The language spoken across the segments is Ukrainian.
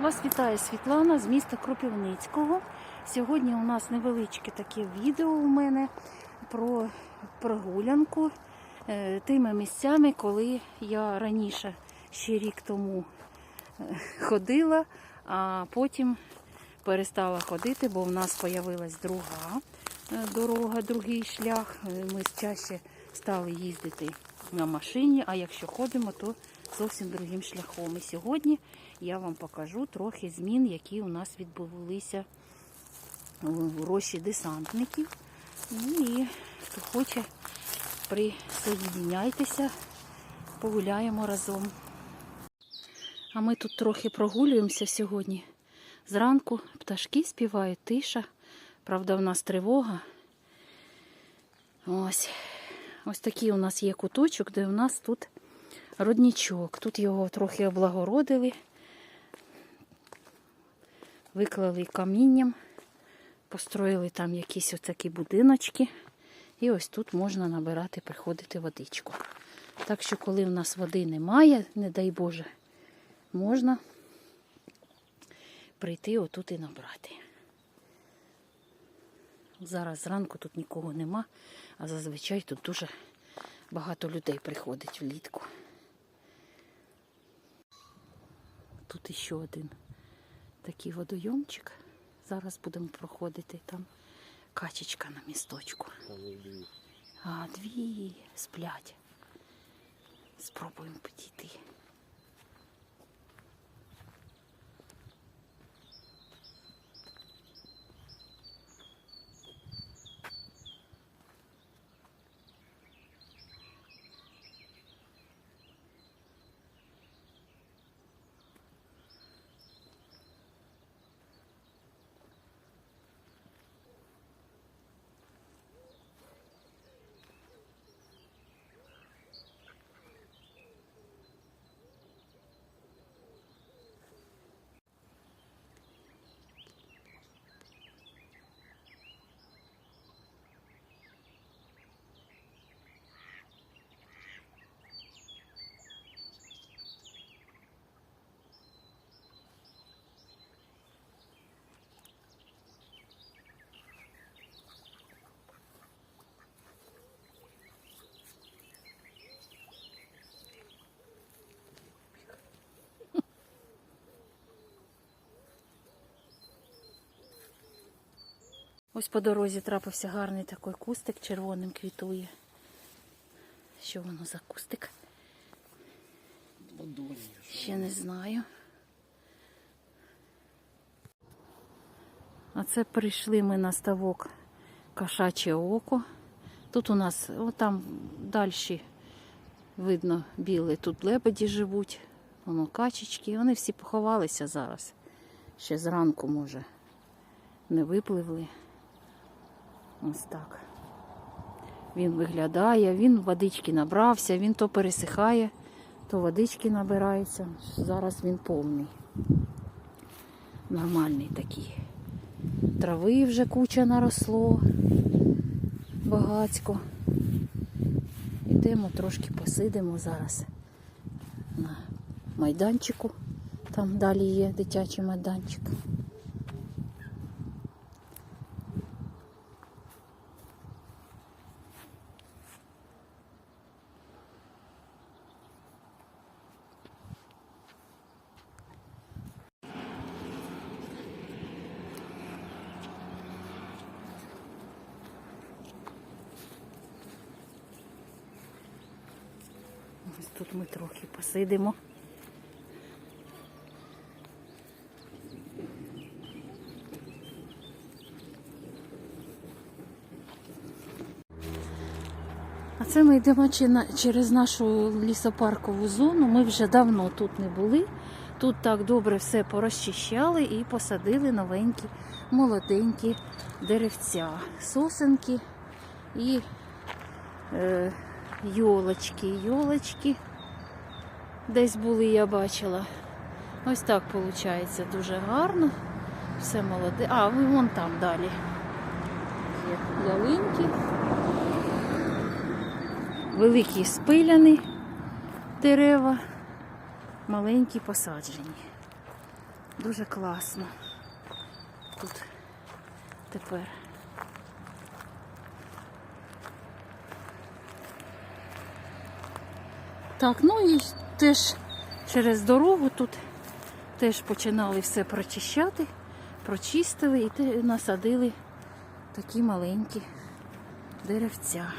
Вас вітає Світлана з міста Кропивницького. Сьогодні у нас невеличке таке відео у мене про прогулянку е, тими місцями, коли я раніше ще рік тому е, ходила, а потім перестала ходити, бо в нас з'явилась друга е, дорога, другий шлях. Ми чаще стали їздити на машині, а якщо ходимо, то зовсім другим шляхом. І сьогодні я вам покажу трохи змін, які у нас відбулися у рощі десантників. Ну і хто хоче, присоєдняйтеся, погуляємо разом. А ми тут трохи прогулюємося сьогодні. Зранку пташки співають, тиша. Правда, в нас тривога. Ось. Ось такий у нас є куточок, де у нас тут роднічок. Тут його трохи облагородили, виклали камінням, построїли там якісь отакі будиночки. І ось тут можна набирати, приходити водичку. Так що, коли в нас води немає, не дай Боже, можна прийти отут і набрати. Зараз зранку тут нікого нема, а зазвичай тут дуже багато людей приходить влітку. Тут іще один такий водойомчик. Зараз будемо проходити там качечка на місточку. А, дві сплять. Спробуємо підійти. Ось по дорозі трапився гарний такий кустик, червоним квітує. Що воно за кустик? Ще не знаю. А це прийшли ми на ставок Кошаче око. Тут у нас, отам далі видно біле, тут лебеді живуть, воно качечки. Вони всі поховалися зараз. Ще зранку, може, не випливли. Ось так. Він виглядає, він водички набрався, він то пересихає, то водички набирається. Зараз він повний. Нормальний такий. Трави вже куча наросло, багацько. Ідемо трошки посидимо зараз на майданчику. Там далі є дитячий майданчик. Ось тут ми трохи посидимо. А це ми йдемо через нашу лісопаркову зону. Ми вже давно тут не були. Тут так добре все порозчищали і посадили новенькі, молоденькі деревця, сосенки і е, йолочки, йолочки. Десь були, я бачила. Ось так виходить дуже гарно. Все молоде. А, вон там далі. Є ялинки. Великі спиляні дерева, маленькі посаджені. Дуже класно. Тут тепер. Так, ну і теж через дорогу тут теж починали все прочищати, прочистили і насадили такі маленькі деревця.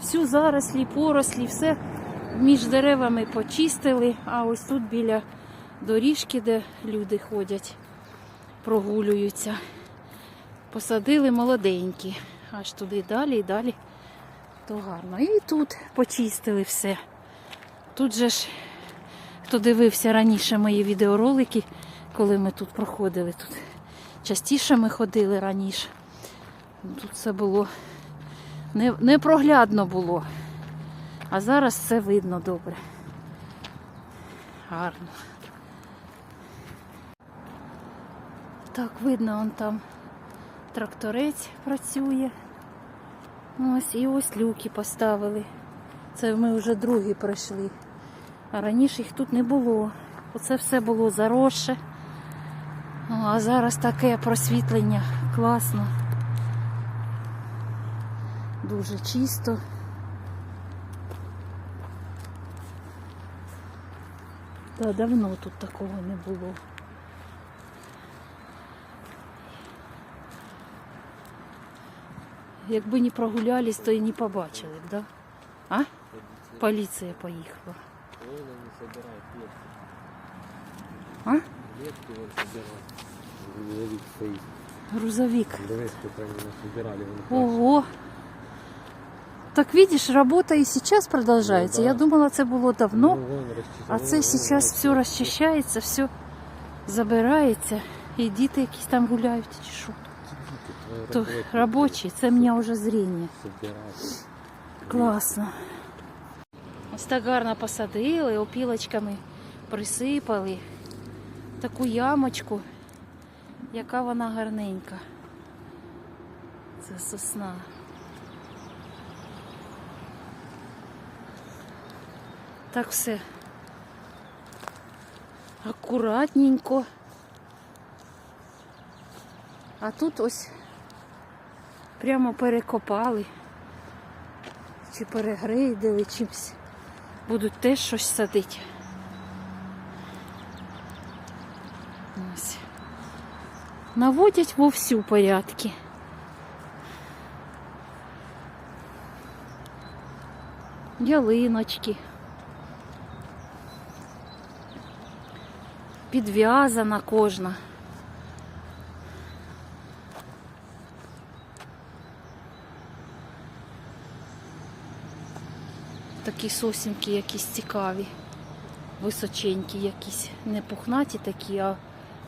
Всю зарослі, порослі, все між деревами почистили, а ось тут біля доріжки, де люди ходять, прогулюються. Посадили молоденькі, аж туди далі і далі. То гарно. І тут почистили все. Тут же ж, хто дивився раніше мої відеоролики, коли ми тут проходили, тут частіше ми ходили раніше. Тут все було не, непроглядно було. А зараз все видно добре. Гарно. Так, видно, он там тракторець працює. Ось і ось люки поставили. Це ми вже другі пройшли. А раніше їх тут не було. Оце все було заросше. А зараз таке просвітлення класно. Дуже чисто. Та давно тут такого не було. Якби не прогулялись, то і не побачили б, да? А? Поліція поїхала. А? Грузовик. Ого. Так видишь, работа и сейчас продолжается. Ну да. Я думала, це було давно, Ну, вон а це вон, все розчищається, все забирається. І діти якісь там гуляють, чи що. То це в мене вже зріння. Класно. Ось так гарно посадили, опілочками присипали. Таку ямочку, яка вона гарненька. Це сосна. Так все акуратненько. А тут ось прямо перекопали чи перегрейдили чимось. Будуть теж щось садити. Наводять вовсю порядки. Ялиночки. Підв'язана кожна. Такі сосінки якісь цікаві, височенькі якісь, не пухнаті такі, а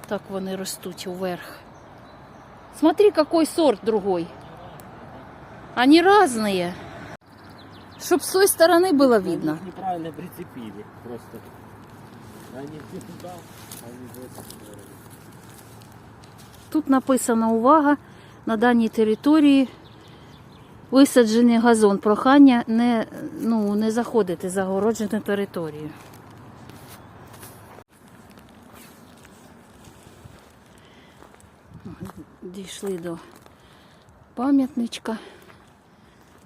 так вони ростуть уверх. Смотри, какой сорт другой. Они разные. Чтоб с той стороны было Они видно. их неправильно прицепили. Просто. Они все туда, они в эту сторону. Тут написано увага на даній території висаджений газон. Прохання не, ну, не заходити за огороджену територію. Дійшли до пам'ятничка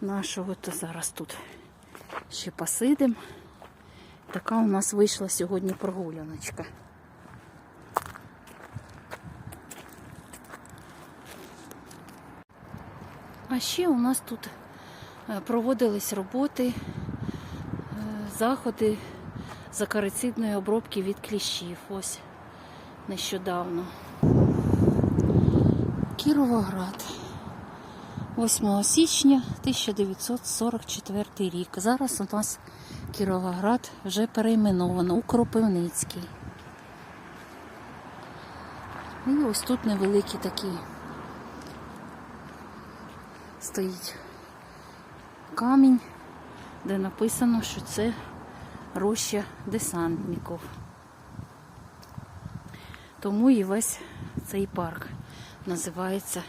нашого, то зараз тут ще посидимо. Така у нас вийшла сьогодні прогуляночка. А ще у нас тут е, проводились роботи, е, заходи з акарицидної обробки від кліщів. Ось нещодавно. Кіровоград. 8 січня 1944 рік. Зараз у нас Кіровоград вже перейменовано у Кропивницький. І ось тут невеликий такий стоїть камінь, де написано, що це роща десантників. Тому і весь цей парк називається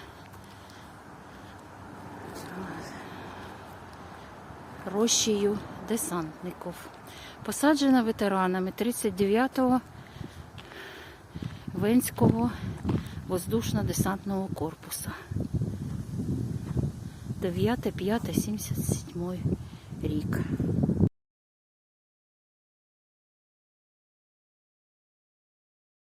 рощею десантників. Посаджена ветеранами 39-го Деревенського воздушно-десантного корпусу. 9-5-77 рік.